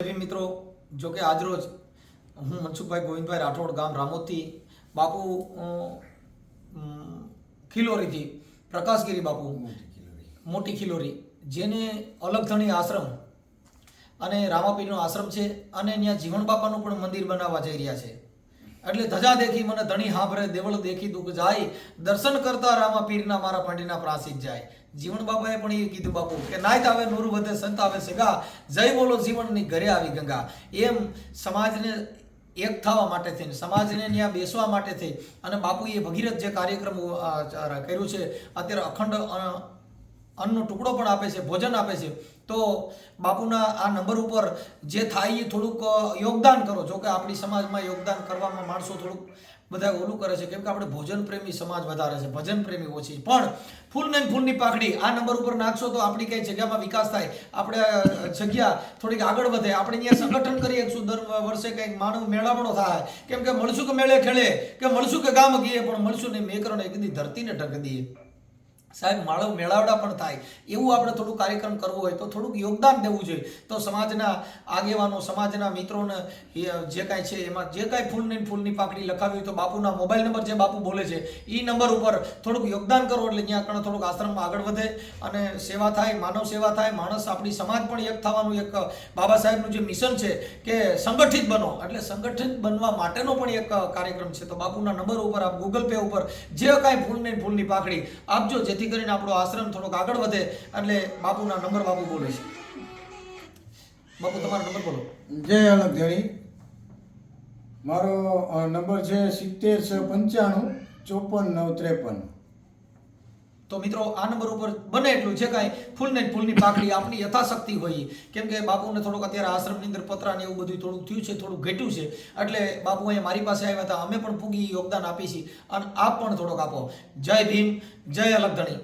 મિત્રો? જો કે આજરોજ હું મનસુખભાઈ ગોવિંદભાઈ રાઠોડ ગામ રામોદથી બાપુ ખિલોરીથી પ્રકાશગીરી બાપુ. મોટી ખિલોરી. જેને અલગધણી આશ્રમ અને રામાપીરનો આશ્રમ છે અને ત્યાં જીવણ બાપાનું પણ મંદિર બનાવવા જઈ રહ્યા છે. એટલે ધજા દેખી મને ધણી હાંભરે, દેવળ દેખી દુઃખ જાય. દર્શન કરતા રામા પીરના મારા પાંડીના પ્રાસિત જાય. જીવણ બાબાએ પણ એ કીધું, બાપુ, કે નાયત આવે નૂર વધે, સંત આવે સગા. જય બોલો જીવનની ઘરે આવી ગંગા. એમ સમાજને એક થવા માટે થઈને, સમાજને ત્યાં બેસવા માટે થઈ અને બાપુએ ભગીરથ જે કાર્યક્રમ કર્યું છે, અત્યારે અખંડ અન્નનો ટુકડો પણ આપે છે, ભોજન આપે છે. તો બાપુના આ નંબર ઉપર જે થાય એ થોડુંક યોગદાન કરો. જો કે આપણી સમાજમાં યોગદાન કરવામાં માણસો થોડુંક બધા ઓલું કરે છે, કેમ કે આપણે ભોજન પ્રેમી સમાજ વધારે છે, ભજન પ્રેમી ઓછી પણ ફૂલ ને ફૂલની પાકડી આ નંબર ઉપર નાખશો તો આપણી કઈ જગ્યામાં વિકાસ થાય. આપણે જગ્યા થોડીક આગળ વધે. આપણે અહીંયા સંગઠન કરીએ શું દર વર્ષે કંઈક માનવ મેળામણો થાય. કેમ કે મળશું કે મેળે ખેડે કે મળશું કે ગામ ગીએ, પણ મળશું ને મેકરો ને એકદી ધરતીને ઢક દઈએ. સાહેબ, માળવ મેળાવડા પણ થાય. એવું આપણે થોડું કાર્યક્રમ કરવો હોય તો થોડુંક યોગદાન દેવું જોઈએ. તો સમાજના આગેવાનો, સમાજના મિત્રોને જે કાંઈ છે, એમાં જે કાંઈ ફૂલની ફૂલની પાકડી લખાવી તો બાપુના મોબાઈલ નંબર જે બાપુ બોલે છે એ નંબર ઉપર થોડુંક યોગદાન કરો એટલે ત્યાં આગળ થોડુંક આશ્રમમાં આગળ વધે અને સેવા થાય, માનવ સેવા થાય, માણસ આપણી સમાજ પણ એક થવાનું એક બાબા સાહેબનું જે મિશન છે કે સંગઠિત બનો. એટલે સંગઠિત બનવા માટેનો પણ એક કાર્યક્રમ છે. તો બાપુના નંબર ઉપર, આપ ગૂગલ પે ઉપર જે કાંઈ ફૂલની ફૂલની પાકડી આપજો જેથી કરીને આપણો આશ્રમ થોડોક આગળ વધે એટલે બાપુના નંબર બાપુ બોલે છે. બાપુ, તમારો નંબર બોલો. જય અલગ ધણી. મારો નંબર છે સિત્તેર છ પંચાણું ચોપન નવ ત્રેપન. તો મિત્રો, આ નંબર ઉપર બને એટલું જે કાંઈ ફૂલને ફૂલની પાકડી આપણી યથાશક્તિ હોય. કેમ કે બાપુને થોડુંક અત્યારે આશ્રમની અંદર પતરા ને એવું બધું થોડુંક થયું છે, થોડુંક ઘટ્યું છે. એટલે બાપુ અહીંયા મારી પાસે આવ્યા હતા, અમે પણ પૂગી યોગદાન આપી છીએ અને આપ પણ થોડોક આપો. જય ભીમ, જય અલગધણી.